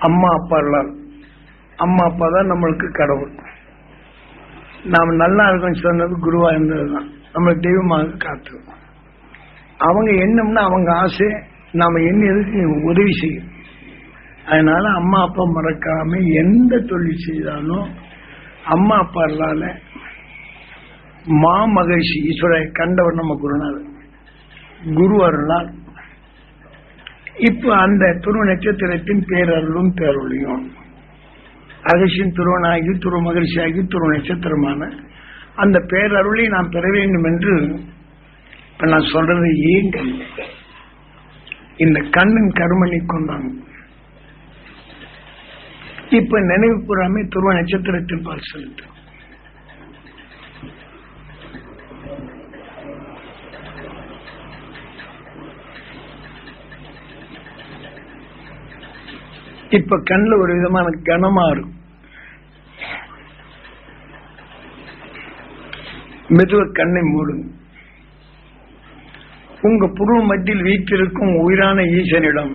அம்மா அப்பா எல்லாம். அம்மா அப்பா தான் நம்மளுக்கு கடவுள். நாம் நல்லா இருக்கோம்னு சொன்னது குருவா இருந்ததுதான் நம்மளை தெய்வமாக காத்து அவங்க எண்ணம்னா அவங்க ஆசை. நாம எண்ணியதுக்கு உதவி செய்யும்? அதனால அம்மா அப்பா மறக்காம எந்த தொழில் செய்தாலும் அம்மா அப்பா இல்லாத மா மகிழ்ச்சி ஈஸ்வர கண்டவர் நம்ம குருநாதர். குரு அருளால் இப்ப அந்த துருவ நட்சத்திரத்தின் பேரருளும் பேரொழியும். அகசின் துருவனாகி துருவ மகிழ்ச்சியாகி துருவ நட்சத்திரமான அந்த பேரருளை நாம் பெற வேண்டும் என்று இப்ப நான் சொல்றது ஏங்க இந்த கண்ணின் கருமணி கொண்டாங்க இப்ப நினைவு கூறாமே துருவ நட்சத்திரத்தின் பால் செலுத்தும். இப்ப கண்ணுல ஒரு விதமான கனமா இருக்கும். மெதுவ கண்ணை மூடுங்க. உங்க புருவ மத்தியில் வீட்டிருக்கும் உயிரான ஈசனிடம்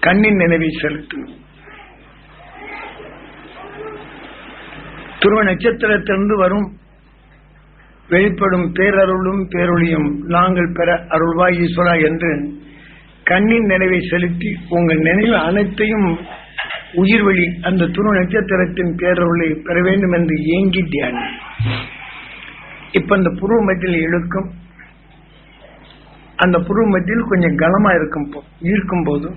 கண்ணின் நினைவை செலுத்தும் துருவ நட்சத்திரத்திலிருந்து வரும் வெளிப்படும் பேரருளும் பேரொழியும் நாங்கள் பெற அருள்வாய் ஈஸ்வரா என்று கண்ணின் நினைவை செலுத்தி உங்கள் நினைவு அனைத்தையும் உயிர் வழி அந்த துரு நட்சத்திரத்தின் பேரருளை பெற வேண்டும் என்று ஏங்கி தியானி இப்ப அந்த புருவ மத்தியில் இழுக்கும். அந்த புருவ மத்தியில் கொஞ்சம் கனமா இருக்கும் ஈர்க்கும் போது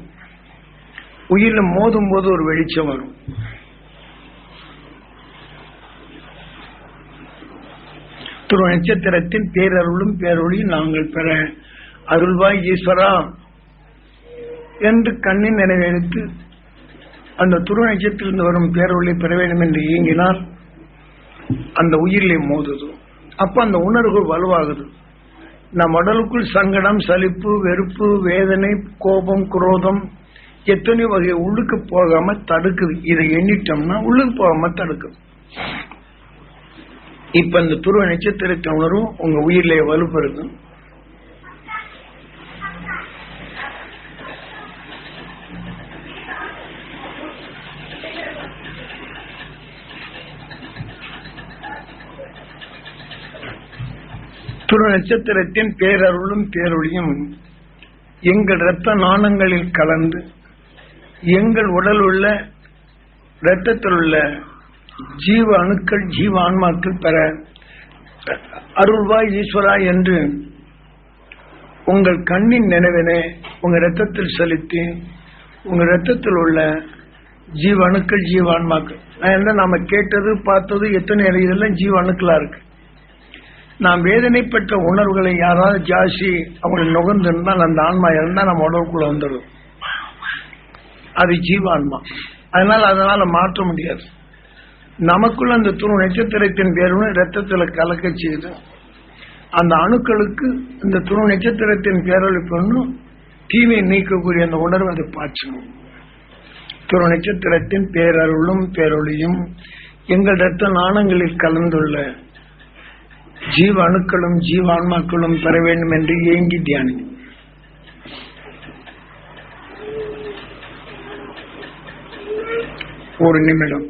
உயிரில் மோதும் போது ஒரு வெளிச்சம் வரும். துரு நட்சத்திரத்தின் பேரருளும் பேரொழியும் நாங்கள் பெற அருள்வாய் ஈஸ்வரா. என்று கண்ணின் நினைவெடுத்து அந்த துரு நட்சத்திலிருந்து வரும் பேரொழியை பெற வேண்டும் என்று இயங்கினால் அந்த உயிரிலே மோதுது. அப்ப அந்த உணர்வு வலுவாகுது. நம் உடலுக்குள் சங்கடம் சலிப்பு வெறுப்பு வேதனை கோபம் குரோதம் எத்தனை வகை உள்ளுக்கு போகாம தடுக்குது. இதை எண்ணிட்டோம்னா உள்ளுக்கு போகாம தடுக்குது இப்ப இந்த துருவ நட்சத்திரத்தின் உணர்வு உங்க உயிரிலே வலுப்பெறுது. துரு நட்சத்திரத்தின் பேரருளும் பேரொழியும் எங்கள் இரத்த நாணங்களில் கலந்து எங்கள் உடல் உள்ள இரத்தத்தில் உள்ள ஜீவ அணுக்கள் ஜீவ ஆன்மாக்கள் பெற அருள்வாய் ஈஸ்வரா என்று உங்கள் கண்ணின் நினைவினை உங்கள் ரத்தத்தில் செலுத்தி உங்கள் ரத்தத்தில் உள்ள ஜீவ அணுக்கள் ஜீவ நான் என்ன நாம கேட்டது பார்த்தது எத்தனை இதெல்லாம் ஜீவ அணுக்களா இருக்கு. நாம் வேதனைப்பட்ட உணர்வுகளை யாராவது ஜாஸ்தி அவங்க நுகர்ந்திருந்தால் அந்த ஆன்மா இருந்தா நம்ம உடலுக்குள்ள வந்துடும். அது ஜீவான்மா. அதனால அதனால மாற்ற முடியாது. நமக்குள்ள அந்த துணு நட்சத்திரத்தின் பேருன்னு ரத்தத்துல கலக்க செய்து அந்த அணுக்களுக்கு இந்த துணு நட்சத்திரத்தின் பேரொழி தீமை நீக்கக்கூடிய அந்த உணர்வு அதை பாய்ச்சணும் துணு நட்சத்திரத்தின் பேரருளும் பேரொழியும் எங்கள் ரத்த நாணங்களில் கலந்துள்ள ஜீவ அணுக்களும் ஜீவான்மாக்களும் பெற வேண்டும் என்று ஏங்கி தியானி ஒரு நிமிடம்.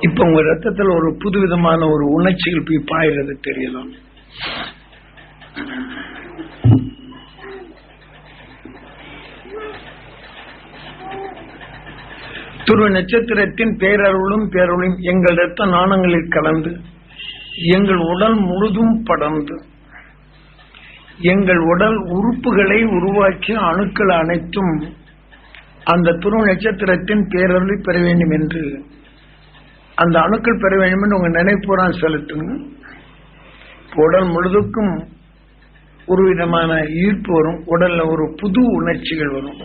இப்ப உங்க ரத்தத்துல ஒரு புதுவிதமான ஒரு உணர்ச்சிகள் போய் பாயிறது தெரியலாம் துரு நட்சத்திரத்தின் பேரருளும் பேரொழியும் எங்கள் இரத்த நாணங்களில் கலந்து எங்கள் உடல் முழுதும் படர்ந்து எங்கள் உடல் உறுப்புகளை உருவாக்கிய அணுக்கள் அனைத்தும் அந்த துருவ நட்சத்திரத்தின் பேரருளை பெற வேண்டும் என்று அந்த அணுக்கள் பெற வேண்டும் என்று உங்க நினைப்புறான் செலுத்துங்க உடல் முழுதுக்கும் ஒரு விதமான ஈர்ப்பு வரும். உடல்ல ஒரு புது உணர்ச்சிகள் வரும்.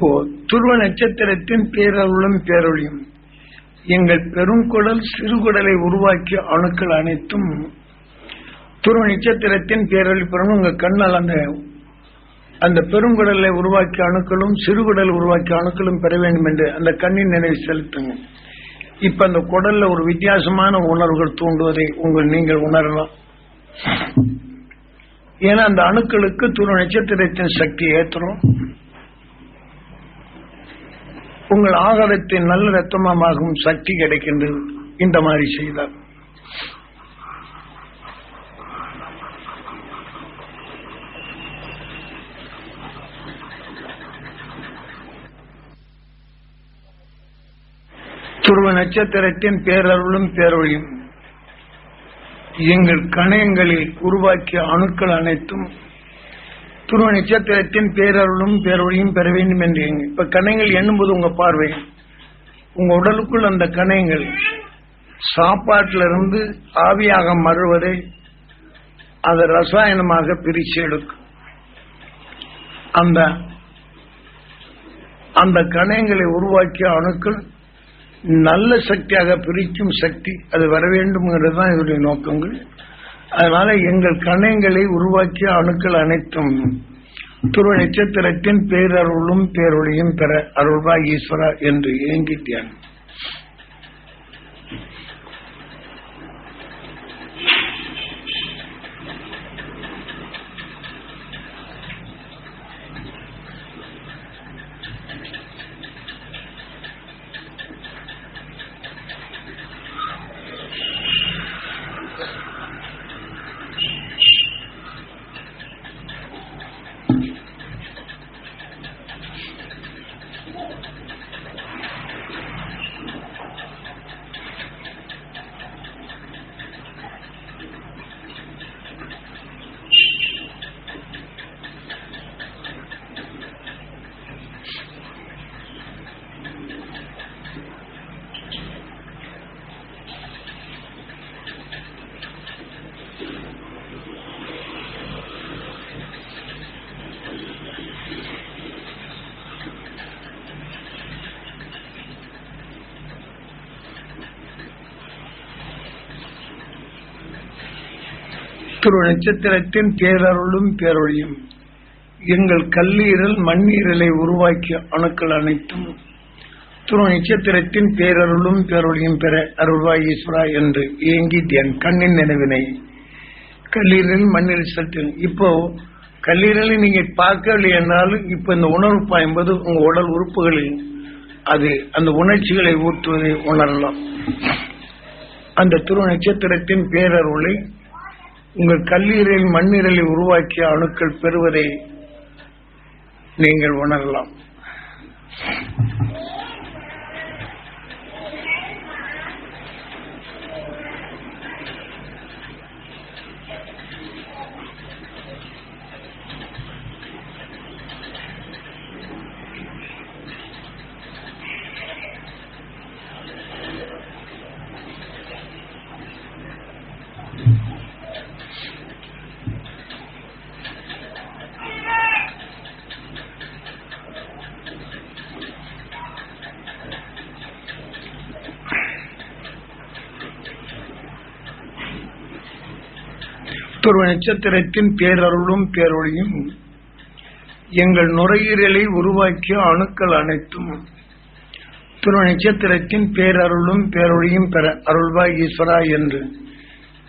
இப்போ துருவ நட்சத்திரத்தின் பேரருளும் பேரொழியும். எங்கள் பெருங்குடல் சிறுகுடலை உருவாக்கிய அணுக்கள் அனைத்தும் துருவ நட்சத்திரத்தின் பேரொழி பெறும் உங்க கண்ணால் அந்த அந்த பெருங்குடலை உருவாக்கிய அணுக்களும் சிறுகுடல் உருவாக்கிய அணுக்களும் பெற வேண்டும் என்று அந்த கண்ணின் நினைவு செலுத்துங்க. இப்ப அந்த குடல்ல ஒரு வித்தியாசமான உணர்வுகள் தூண்டுவதை உங்கள் நீங்கள் உணரலாம். ஏன்னா அந்த அணுக்களுக்கு துரு நட்சத்திரத்தின் சக்தி ஏற்றுறோம் உங்கள் ஆகாரத்தின் நல்ல ரத்தமமாகவும் சக்தி கிடைக்கின்றது இந்த மாதிரி செய்தார். துருவ நட்சத்திரத்தின் பேரருளும் பேரொழியும். எங்கள் கணையங்களில் உருவாக்கிய அணுக்கள் அனைத்தும் துருவ நட்சத்திரத்தின் பேரருளும் பேரொழியும் பெற வேண்டும் என்று இப்ப கணைகள் எண்ணும்போது உங்க பார்வை. உங்க உடலுக்குள் அந்த கணைகள் சாப்பாட்டிலிருந்து ஆவியாக மறுவதை அதை ரசாயனமாக பிரிச்சு எடுக்கும். அந்த அந்த கணையங்களை உருவாக்கிய அணுக்கள் நல்ல சக்தியாக பிரிக்கும் சக்தி அது வர வேண்டும்ங்கிறது தான் இதனுடைய நோக்கங்கள். அதனால எங்கள் கணையங்களை உருவாக்கிய அணுக்கள் அனைத்தும் துருவ நட்சத்திரத்தின் பேரருளும் பேரொழியும் பெற அருள்வா ஈஸ்வரா என்று ஏங்கிட்டான் துருவ நட்சத்திரத்தின் பேரருளும் பேரொழியும். எங்கள் கல்லீரல் மண்ணீரலை உருவாக்கிய அணுக்கள் அனைத்தும் துரு நட்சத்திரத்தின் பேரருளும் பேரொழியும் பெற அருள்வாய் ஈஸ்வரா என்று ஏங்கி என் கண்ணின் நினைவினை. கல்லீரல் மண்ணீரல் சற்று. இப்போ கல்லீரலை நீங்க பார்க்கவில்லை என்றாலும் இப்ப இந்த உணர்வு பாயும்போது உங்க உடல் உறுப்புகளில் அது அந்த உணர்ச்சிகளை ஊற்றுவதை உணரலாம். அந்த துரு நட்சத்திரத்தின் பேரருளை உங்கள் கல்லீரல் மண்ணீரலை உருவாக்கிய அணுக்கள் பெறுவதை நீங்கள் உணரலாம். துருவ நட்சத்திரத்தின் பேரருளும் பேரொழியும் எங்கள் நுரையீரலை உருவாக்கிய அணுக்கள் அனைத்தும் துருவ நட்சத்திரத்தின் பேரருளும் பேரொழியும் பெற அருள்வாய் ஈஸ்வரா என்று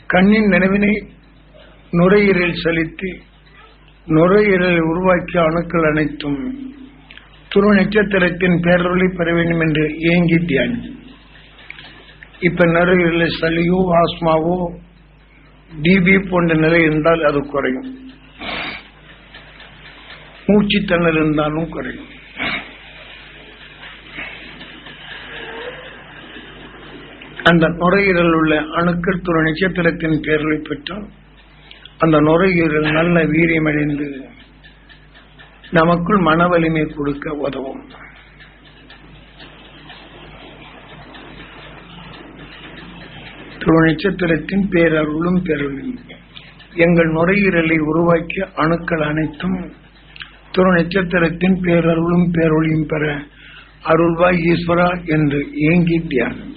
கண்ணின் நினைவினை நுரையீரல் செலுத்தி நுரையீரலை உருவாக்கிய அணுக்கள் அனைத்தும் துரு நட்சத்திரத்தின் பேரொழி பெற வேண்டும் என்று ஏங்கி தியானி. இப்ப நுரையீரலை சளியோ ஆஸ்மாவோ டிபி போன்ற நிலை இருந்தால் அது குறையும். மூச்சுத்தண்ணல் இருந்தாலும் குறையும். அந்த நுரையீரல் உள்ள அணுக்கள் துறை நட்சத்திரத்தின் பேரலை பெற்றால் அந்த நுரையீரல் நல்ல வீரியமடைந்து நமக்குள் மன வலிமை கொடுக்க உதவும். துரு நட்சத்திரத்தின் பேரருளும் பெருளும் எங்கள் நுரையீரலை உருவாக்கிய அணுக்கள் அனைத்தும் துரு நட்சத்திரத்தின் பேரருளும் பேரொழியும் பெற அருள்வாய் ஈஸ்வரா என்று ஏங்கி தியானம்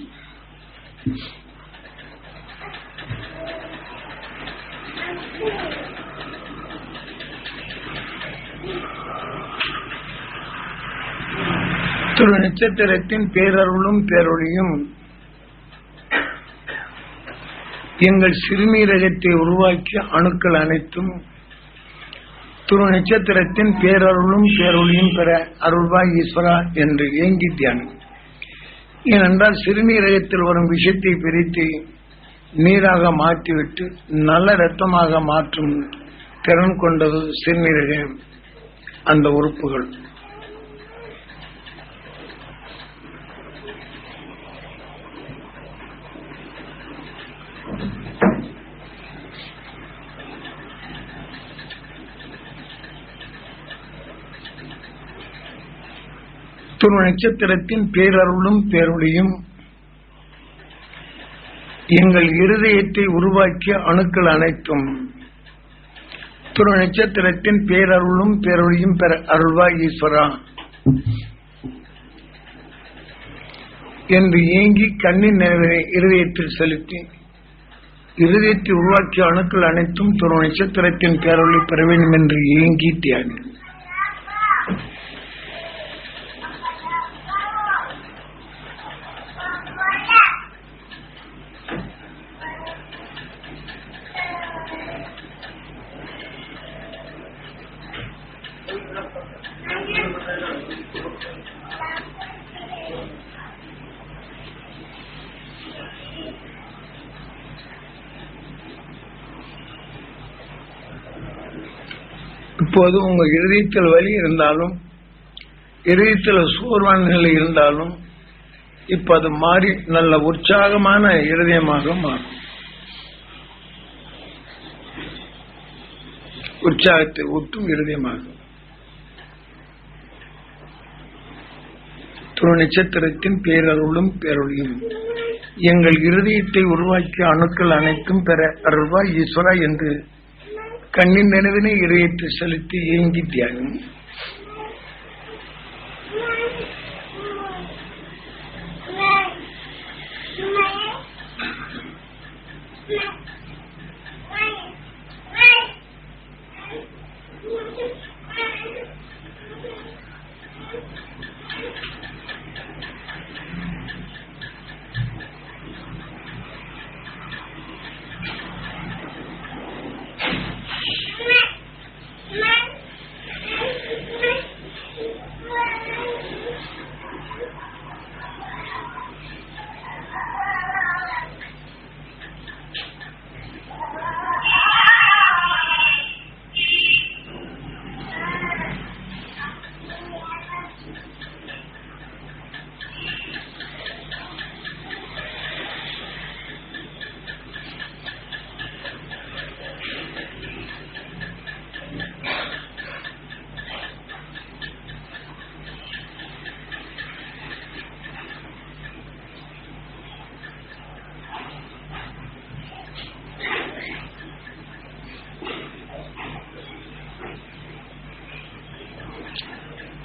திரு நட்சத்திரத்தின் பேரருளும் பேரொழியும் எங்கள் சிறுநீரகத்தை உருவாக்கிய அணுக்கள் அனைத்தும் துரு நட்சத்திரத்தின் பேரருளும் பேரொழியும் பெற அருள்வாய் ஈஸ்வரா என்று ஏங்கி தியானம். ஏனென்றால் சிறுநீரகத்தில் வரும் விஷயத்தை பிரித்து நீராக மாற்றிவிட்டு நல்ல ரத்தமாக மாற்றும் திறன் கொண்டது சிறுநீரகம் அந்த உறுப்புகள். துரு நட்சத்திரத்தின் பேரருளும் பேரொழியும் எங்கள் இருதயத்தை உருவாக்கிய அணுக்கள் அனைத்தும் துரு நட்சத்திரத்தின் பேரருளும் பேரொழியும் பெற அருள்வாய் ஈஸ்வரா. என்று ஏங்கி கண்ணின் நினைவினை இருதயத்தில் செலுத்தி இருதயத்தை உருவாக்கிய அணுக்கள் அனைத்தும் துரு நட்சத்திரத்தின் பேரொழி பெற வேண்டும் என்று ஏங்கி தியானி இப்போது உங்க இருதயத்தில் வலி இருந்தாலும் இருதயத்தில் சோர்வான நிலை இருந்தாலும் இப்ப அது மாறி நல்ல உற்சாகமான இருதயமாக மாறும். உற்சாகத்தை ஊட்டும் இருதயமாக. துணை நட்சத்திரத்தின் பேரருளும் பேரொழியும். எங்கள் இருதயத்தை உருவாக்கிய அணுக்கள் அனைத்தும் பெற அருள்வாய் ஈஸ்வரா என்று கண்ணின் நினைவினை இறையற்று செலுத்தி ஏங்கி தியானம்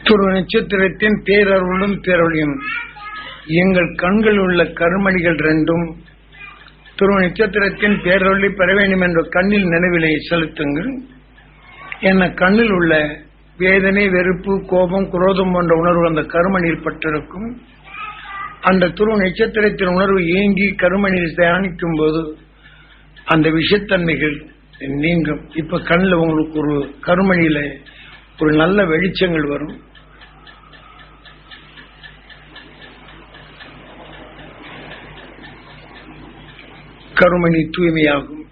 துரு நட்சத்திரத்தின் பேரருளும் பேரொழியும். எங்கள் கண்கள் உள்ள கருமணிகள் ரெண்டும் துரு நட்சத்திரத்தின் பேரொழி பெற வேண்டும் என்ற கண்ணில் நினைவிலை செலுத்துங்கள். என்ன கண்ணில் உள்ள வேதனை வெறுப்பு கோபம் குரோதம் போன்ற உணர்வு அந்த கருமணியில் பட்டிருக்கும். அந்த துரு நட்சத்திரத்தின் உணர்வு ஏங்கி கருமணியில் தியானிக்கும் போது அந்த விஷத்தன்மைகள் நீங்கும். இப்ப கண்ணில் உங்களுக்கு ஒரு கருமணியில ஒரு நல்ல வெளிச்சங்கள் வரும். கருமணி தூய்மையாகும்.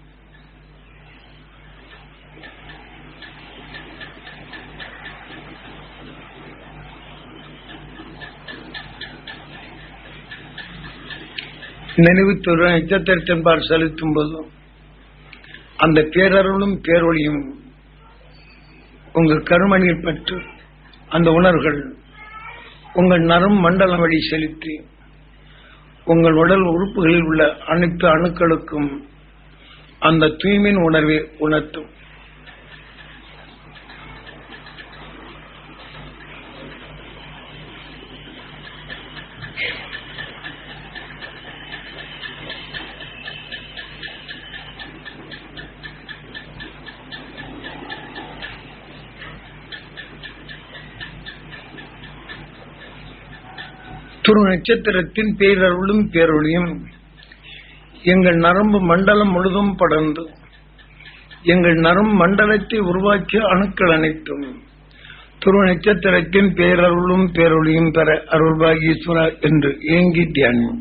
நினைவு தருவன் நட்சத்திரத்தின்பால் செலுத்தும் போதும் அந்த பேரருளும் பேரொழியும் உங்கள் கருமணியில் பற்று அந்த உணர்வுகள் உங்கள் நரம் மண்டலம் வழி செலுத்தி உங்கள் உடல் உறுப்புகளில் உள்ள அனைத்து அணுக்களுக்கும் அந்த தூய்மையின் உணர்வை உணர்த்தும். துரு நட்சத்திரத்தின் பேரருளும் பேரொழியும். எங்கள் நரம்பு மண்டலம் முழுதும் படர்ந்து எங்கள் நரம்பு மண்டலத்தை உருவாக்கிய அணுக்கள் அனைத்தும் துரு நட்சத்திரத்தின் பேரருளும் பேரொழியும் பெற அருள்பாகீஸ்வரா என்று ஏங்கி தியானம்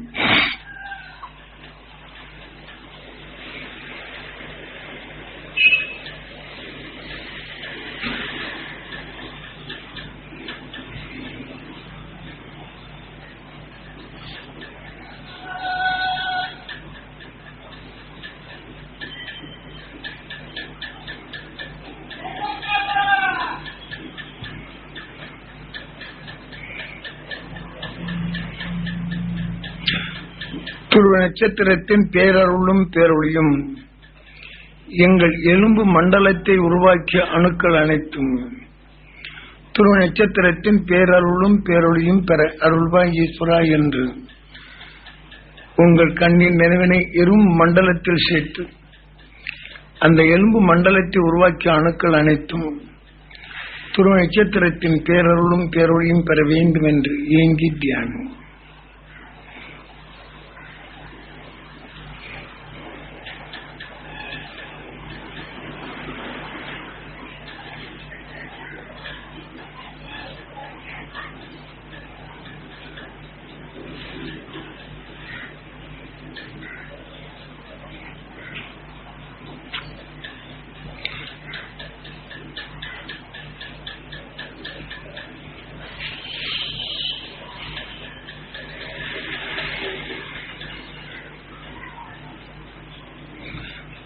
நட்சத்திரத்தின் பேரருளும் பேரொழியும் எங்கள் எலும்பு மண்டலத்தை உருவாக்கிய அணுக்கள் அனைத்தும். துருவ நட்சத்திரத்தின் பேரருளும் பேரொழியும் பெற அருள்வாய் ஈஸ்வரா என்று. உங்கள் கண்ணின் நினைவினை எறும் மண்டலத்தில் சேர்த்து அந்த எலும்பு மண்டலத்தை உருவாக்கிய அணுக்கள் அனைத்தும் துருவ நட்சத்திரத்தின் பேரருளும் பேரொழியும் பெற வேண்டும் என்று ஏங்கி தியானம்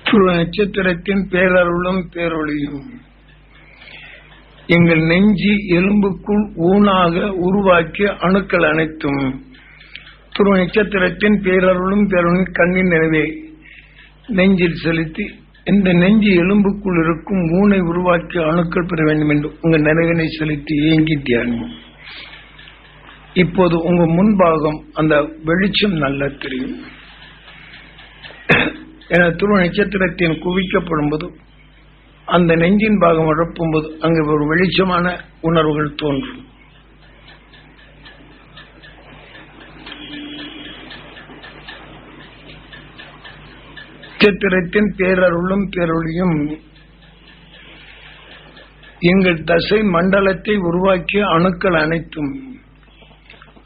துருவ நட்சத்திரத்தின் பேரருளும் பேரொழியும். எங்கள் நெஞ்சி எலும்புக்குள் ஊனாக உருவாக்கிய அணுக்கள் அனைத்தும் துருவ நட்சத்திரத்தின் பேரருளும் பேரொழியும் கண்ணின் நினைவே. நெஞ்சில் செலுத்தி இந்த நெஞ்சு எலும்புக்குள் இருக்கும் ஊனை உருவாக்கிய அணுக்கள் பெற வேண்டும் என்று உங்கள் நினைவினை செலுத்தி இயங்கி தியானம் இப்போது உங்க முன்பாகம் அந்த வெளிச்சம் நல்லா தெரியும். என துருவ நட்சத்திரத்தின் குவிக்கப்படும் போது அந்த நெஞ்சின் பாகம் அழப்பும் போது அங்கு ஒரு வெளிச்சமான உணர்வுகள் தோன்றும். நட்சத்திரத்தின் பேரருளும் பேரொழியும் எங்கள் தசை மண்டலத்தை உருவாக்கிய அணுக்கள் அனைத்தும்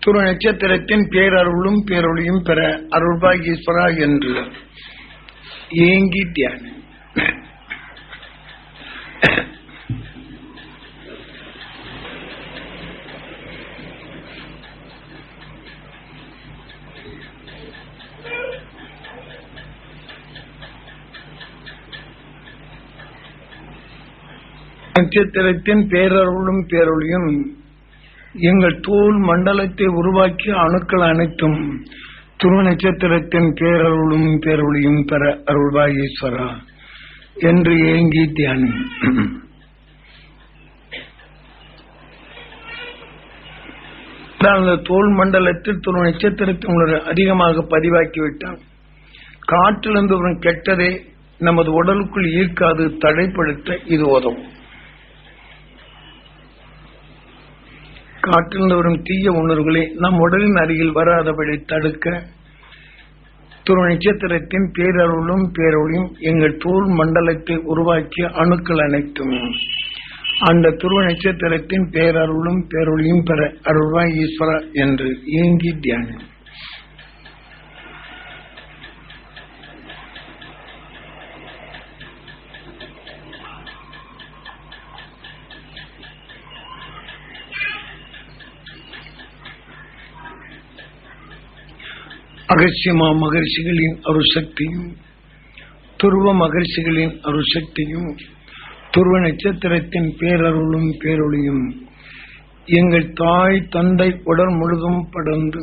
துரு நட்சத்திரத்தின் பேரருளும் பேரொழியும் பெற அருள்பாகீஸ்வரா என்று. ஏங்கி தியானம் நட்சத்திரத்தின் பேரருளும் பேரொழியும் எங்கள் தோல் மண்டலத்தை உருவாக்கிய அணுக்கள் அனைத்தும் துருவ நட்சத்திரத்தின் பேரருளும் பேரொழியும் பெற அருள்வாயீஸ்வரா என்று ஏங்கி தியானி. அந்த தோல் மண்டலத்தில் துருவ நட்சத்திரத்தின் உணர்வு அதிகமாக பதிவாக்கிவிட்டான். காற்றிலிருந்து வரும் கெட்டதை நமது உடலுக்குள் ஈர்க்காது தடைப்படுத்த இது உதவும். காற்றில் வரும் தீய உணர்வுகளை நம் உடலின் அருகில் வராதபடி தடுக்க துரு நட்சத்திரத்தின் பேரருளும் பேரொழியும் எங்கள் தோல் மண்டலத்தை உருவாக்கிய அணுக்கள் அனைத்தும். அந்த துருவ நட்சத்திரத்தின் பேரருளும் பேரொழியும் பெற அருள்வாய் ஈஸ்வரா என்று ஏங்கி தியானம் அகசியமா மகர்ஷிகளின் அருசக்தியும் துருவ மகர்ஷிகளின் அருசக்தியும் துருவ நட்சத்திரத்தின் பேரருளும் பேரொழியும் எங்கள் தாய் தந்தை உடல் முழுதும் படர்ந்து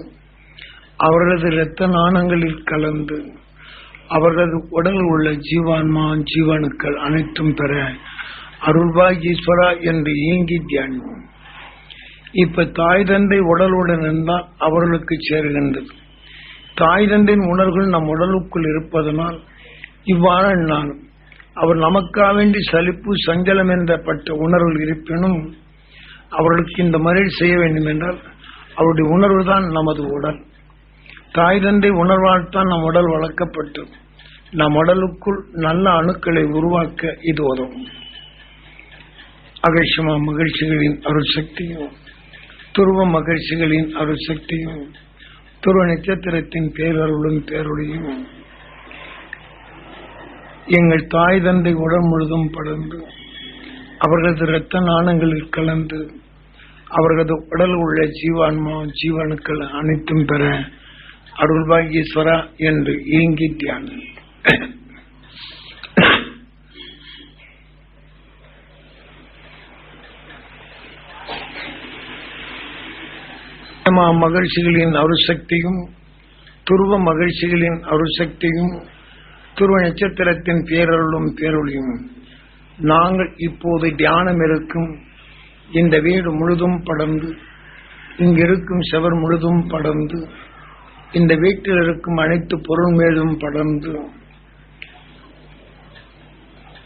அவரது இரத்த நாணங்களில் கலந்து அவரது உடல் உள்ள ஜீவான்மா ஜீவனுக்கள் அனைத்தும் பெற அருள்வாய் ஈஸ்வரா என்று இயங்கி தியானம் இப்ப தாய் தந்தை உடலுடன் இருந்தால் அவர்களுக்கு சேருகின்றது. தாய் உணர்வுகள் நம் உடலுக்குள் இருப்பதனால் இவ்வாறு நான் அவர் நமக்காக வேண்டி சலிப்பு சஞ்சலம் என்றப்பட்ட உணர்வுகள் இருப்பினும் அவர்களுக்கு இந்த மாதிரி செய்ய வேண்டும் என்றால் அவருடைய உணர்வு தான் நமது உடல். தாய் தந்தை உணர்வால் தான் நம் உடல் வளர்க்கப்பட்டு நம் உடலுக்குள் நல்ல அணுக்களை உருவாக்க இது உதவும். அகேஷமா மகிழ்ச்சிகளின் அருள் சக்தியும் துருவ மகிழ்ச்சிகளின் அருள் சக்தியும் துருவ நட்சத்திரத்தின் பேரருளும் பேருடையும் எங்கள் தாய் தந்தை உடல் முழுதும் படர்ந்து அவர்களது இரத்த நாணங்களில் கலந்து அவர்களது உடல் உள்ள ஜீவான்மா ஜீவனுக்கள் அனைத்தும் பெற அருள்பாகீஸ்வரா என்று ஏங்கி தியானம் மகிழ்ச்சிகளின் அருசக்தியும் துருவ மகிழ்ச்சிகளின் அருசக்தியும் துருவ நட்சத்திரத்தின் பேரருளும் பேரொழியும் நாங்கள் இப்போது தியானம் இருக்கும் இந்த வீடு முழுதும் படர்ந்து இங்கிருக்கும் செவர் முழுதும் படர்ந்து இந்த வீட்டில் இருக்கும் அனைத்து பொருள் மேலும் படர்ந்து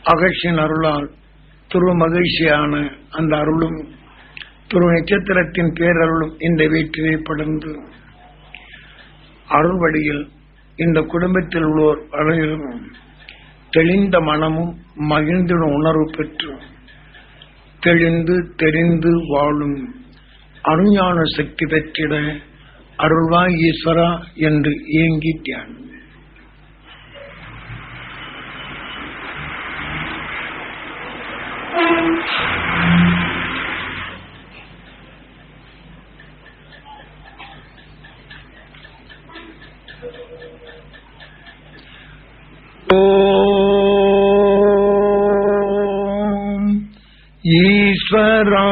அகழ்ச்சியின் அருளால் துருவ மகிழ்ச்சியான அந்த அருளும் துருவ நட்சத்திரத்தின் பேரருளும் இந்த வீட்டிலே படர்ந்து அருள்வடியில் இந்த குடும்பத்தில் உள்ளோர் அனைவரும் தெளிந்த மனமும் மகிழ்ந்திடும் உணர்வு பெற்று தெளிந்து தெரிந்து வாழும் அருஞான சக்தி பெற்றிட அருள்வாய் ஈஸ்வரா என்று இயங்கி தியானம் ஓம் ஈஸ்வரா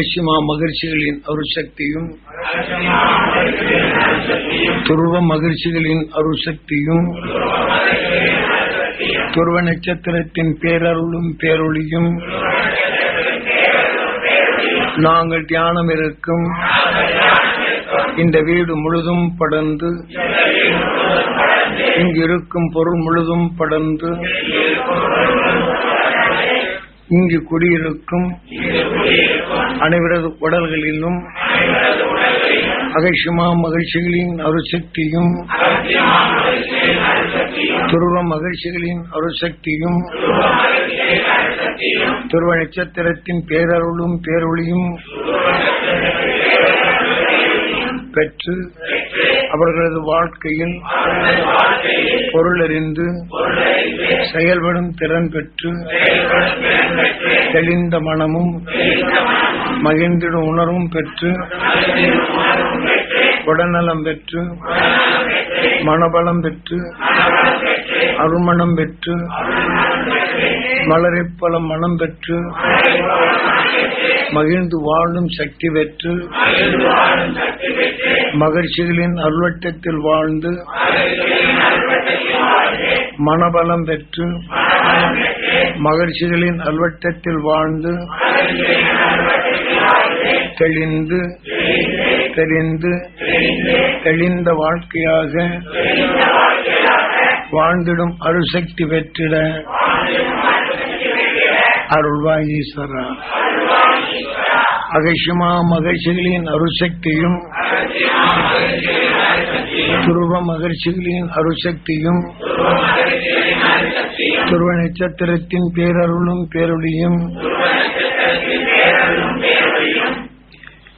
அகசியமா மகிழ்ச்சிகளின் அருசக்தியும் துருவ மகிழ்ச்சிகளின் அருசக்தியும் துருவ நட்சத்திரத்தின் பேரருளும் பேரொழியும் நாங்கள் தியானம் இருக்கும் இந்த வீடு முழுதும் படர்ந்து இங்கு இருக்கும் பொருள் முழுதும் படர்ந்து இங்கு குடியிருக்கும் அனைவரது உடல்களிலும் அகசியமா மகிழ்ச்சிகளின் அருசக்தியும் துருவ மகிழ்ச்சிகளின் அருசக்தியும் துருவ நட்சத்திரத்தின் பேரருளும் பேரொளியும் பெற்று அவர்களது வாழ்க்கையில் பொருளறிந்து செயல்படும் திறன் பெற்று தெளிந்த மனமும் மகிழ்ந்திடும் உணர்வும் பெற்று உடல்நலம் பெற்று மனபலம் பெற்று அருமணம் பெற்று மலரைப்பல மனம் பெற்று மகிழ்ந்து வாழும் சக்தி பெற்று மகிழ்ச்சிகளின் அல்வட்டத்தில் வாழ்ந்து மனபலம் பெற்று மகிழ்ச்சிகளின் அல்வட்டத்தில் வாழ்ந்து தெளிந்து தெரிந்து தெளிந்த வாழ்க்கையாக வாழ்ந்திடும் அருசக்தி பெற்றிட அருள்வாயீஸ்வரா. அகசிமா மகிழ்ச்சிகளின் அருசக்தியும் துருவ மகிழ்ச்சிகளின் அருசக்தியும் துருவ நட்சத்திரத்தின் பேரருளும் பேரொழியும்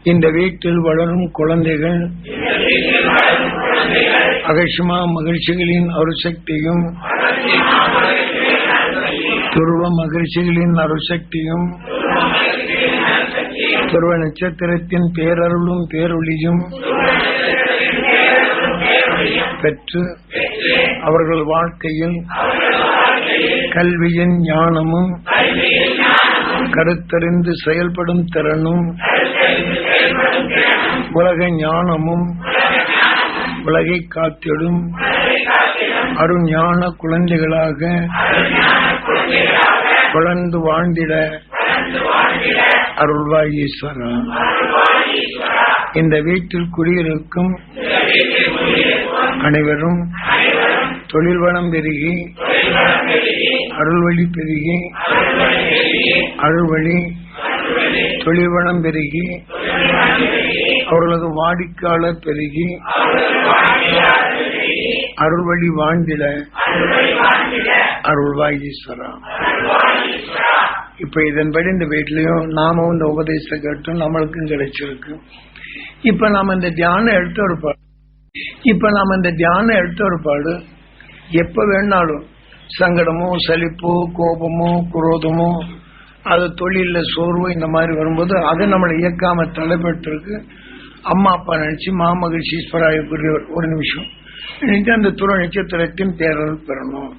இந்த வீட்டில் வளரும் குழந்தைகள் அகஷ்மா மகிழ்ச்சிகளின் அருசக்தியும் துருவ மகிழ்ச்சிகளின் அருசக்தியும் துருவ நட்சத்திரத்தின் பேரருளும் பேரொழியும் பெற்று அவர்கள் வாழ்க்கையில் கல்வியின் ஞானமும் கருத்தறிந்து செயல்படும் திறனும் உலக ஞானமும் உலகை காத்திடும் அருஞான குழந்தைகளாக வளர்ந்து வாழ்ந்திட அருள்வாய் ஈஸ்வரா இந்த வீட்டில் குடியிருக்கும் அனைவரும் தொழில் வளம் பெருகி அருள்வழி பெருகி அருள்வழி தொழில் வளம் பெருகி அவர்களது வாடிக்கையாளர் பெருகி அருள்வழி வாழ்ந்திட அருள்வாய் ஈஸ்வரா இப்ப இதன்படி இந்த வீட்லயும் நாமும் இந்த உபதேசம் கேட்டும் நம்மளுக்கும் கிடைச்சிருக்கு. இப்ப நாம இந்த தியானம் எடுத்த ஒரு இப்ப நாம இந்த தியானம் எடுத்த ஒரு பாடு எப்ப வேணாலும் சங்கடமோ சலிப்போ கோபமோ குரோதமோ அது தொழில சோர்வு இந்த மாதிரி வரும்போது அது நம்மளை இயக்காம தலைப்பட்டிருக்கு அம்மா அப்பா நினைச்சு மாமகிழ்ச்சி ஈஸ்வராயக்குரிய ஒரு நிமிஷம். நினைச்சு அந்த துறை நட்சத்திரத்தின் தேர்தல் பெறணும்.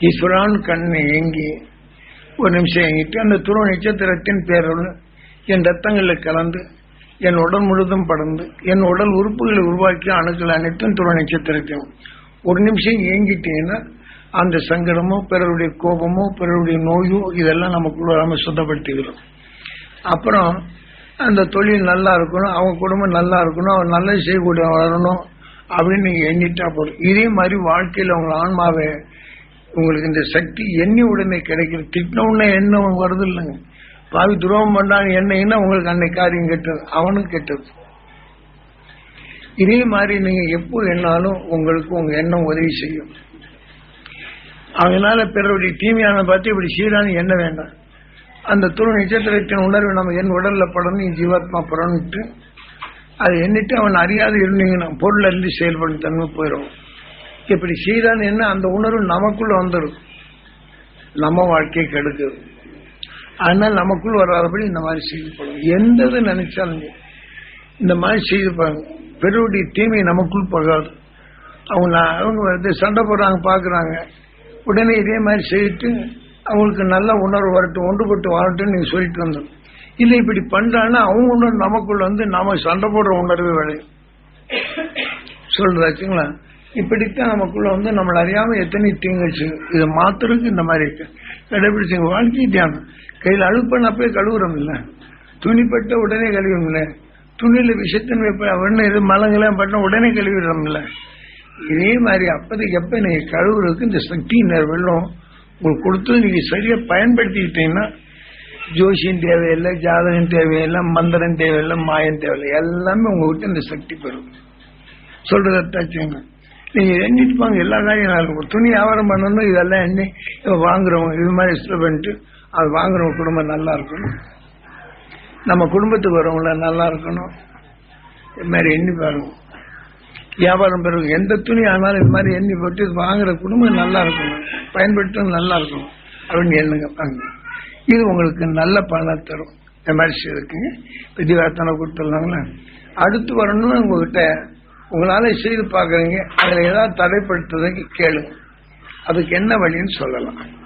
ஈஸ்வரான் கண்ணை ஏங்கி ஒரு நிமிஷம் ஏங்கிட்டு அந்த துறை நட்சத்திரத்தின் பேரல் என் ரத்தங்களில் கலந்து என் உடல் முழுதும் படர்ந்து என் உடல் உறுப்புகளை உருவாக்கிய அணுக்கள் அனைத்தும் துணை நட்சத்திரத்தையும் ஒரு நிமிஷம் ஏங்கிட்டேன்னா அந்த சங்கடமோ பிறருடைய கோபமோ பிறருடைய நோயோ இதெல்லாம் நமக்குள்ள நம்ம சுத்தப்படுத்திக்கிறோம். அப்புறம் அந்த தொழில் நல்லா இருக்கணும் அவங்க குடும்பம் நல்லா இருக்கணும் அவன் நல்லது செய்யக்கூடிய வரணும் அப்படின்னு நீங்க எண்ணிட்டா போதும். இதே மாதிரி வாழ்க்கையில் அவங்க ஆன்மாவை உங்களுக்கு இந்த சக்தி எண்ணி உடனே கிடைக்கிற திட்டின உடனே எண்ணம் வருது இல்லைங்க. பாவி துரோகம் பண்ணான்னு எண்ணெய்னா உங்களுக்கு அன்னைக்கு காரியம் கெட்டது? அவனும் கெட்டது. இதே மாதிரி நீங்க எப்போ எண்ணாலும் உங்களுக்கு உங்க எண்ணம் உதவி செய்யும். அதனால பிறருடைய தீமையான பார்த்து இப்படி சீரான எண்ண வேண்டாம். அந்த துரு நட்சத்திரத்தின் உணர்வு நம்ம என் உடல்ல படணும் ஜீவாத்மா படம்னுட்டு அதை எண்ணிட்டு அவன் அறியாது இருந்தீங்கன்னா பொருள் இருந்து செயல்படும் தன்மை போயிடும் இப்படி சீரான என்ன அந்த உணர்வு நமக்குள்ள வந்துடும் நம்ம வாழ்க்கையை கெடுக்குது. அதனால நமக்குள் வராதபடி இந்த மாதிரி செய்து போடும் எந்தது நினைச்சாலும் இந்த மாதிரி செய்து பாருங்க பெருவுடைய தீமை நமக்குள் பகாது. அவங்க அவங்க வந்து சண்டை போடுறாங்க பாக்குறாங்க உடனே இதே மாதிரி செய்துட்டு அவங்களுக்கு நல்ல உணர்வு வரட்டும் ஒன்றுபட்டு வரட்டும் நீங்க சொல்லிட்டு வந்தோம் இல்லை இப்படி பண்றாங்கன்னா அவங்க உணர்வு நமக்குள்ள வந்து நாம சண்டை போடுற உணர்வு விளையும் சொல்றாச்சுங்களா இப்படித்தான் நமக்குள்ள வந்து நம்மள அறியாம எத்தனை தீங்கு செய்யும். இதை மாத்துறதுக்கு இந்த மாதிரி இருக்கு. கடைபிடிச்சுங்க வாழ்க்கை தியானம். கையில் அழுப்பண்ண போய் கழுவுறோம் இல்ல. துணிப்பட்ட உடனே கழுவும் இல்ல. துணியில விஷத்தின் வைப்ப உடனே எது மலங்கெல்லாம் பட்ட உடனே கழுவிடுறோம் இல்ல. இதே மாதிரி அப்போதைக்கு எப்ப நீங்க கழுவுறதுக்கு இந்த சக்தி வெள்ளம் உங்களுக்கு கொடுத்து நீங்க சரியா பயன்படுத்திக்கிட்டீங்கன்னா ஜோஷியம் தேவையில்லை ஜாதகம் தேவையில்லை மந்திரம் தேவையில்லை மாயம் தேவையில்லை. எல்லாமே உங்ககிட்ட இந்த சக்தி பெறும். சொல்றதாச்சுங்க நீங்க எண்ணிட்டு போங்க எல்லா காரியம் இருக்கும் துணி வியாபாரம் பண்ணணும் இதெல்லாம் எண்ணி வாங்குறவங்க இது மாதிரி பண்ணிட்டு அது வாங்குறவங்க குடும்பம் நல்லா இருக்கணும். நம்ம குடும்பத்துக்கு வரவங்கள நல்லா இருக்கணும். இது மாதிரி எண்ணி பாருங்க. வியாபாரம் பிறகு எந்த துணி ஆனாலும் இது மாதிரி எண்ணி போட்டு இது வாங்குற குடும்பம் நல்லா இருக்கணும். பயன்படுத்தும் நல்லா இருக்கணும். அப்படின்னு எண்ணுங்க பாருங்க. இது உங்களுக்கு நல்ல பலனை தரும். இந்த மாதிரி செய்திருக்குங்க விதிவார்த்தனை கொடுத்துருந்தாங்களே அடுத்து வரணும்னு உங்ககிட்ட உங்களால செய்து பார்க்குறீங்க. அதில் ஏதாவது தடைப்படுத்துறதுக்கு கேளுங்க. அதுக்கு என்ன வழின்னு சொல்லலாம்.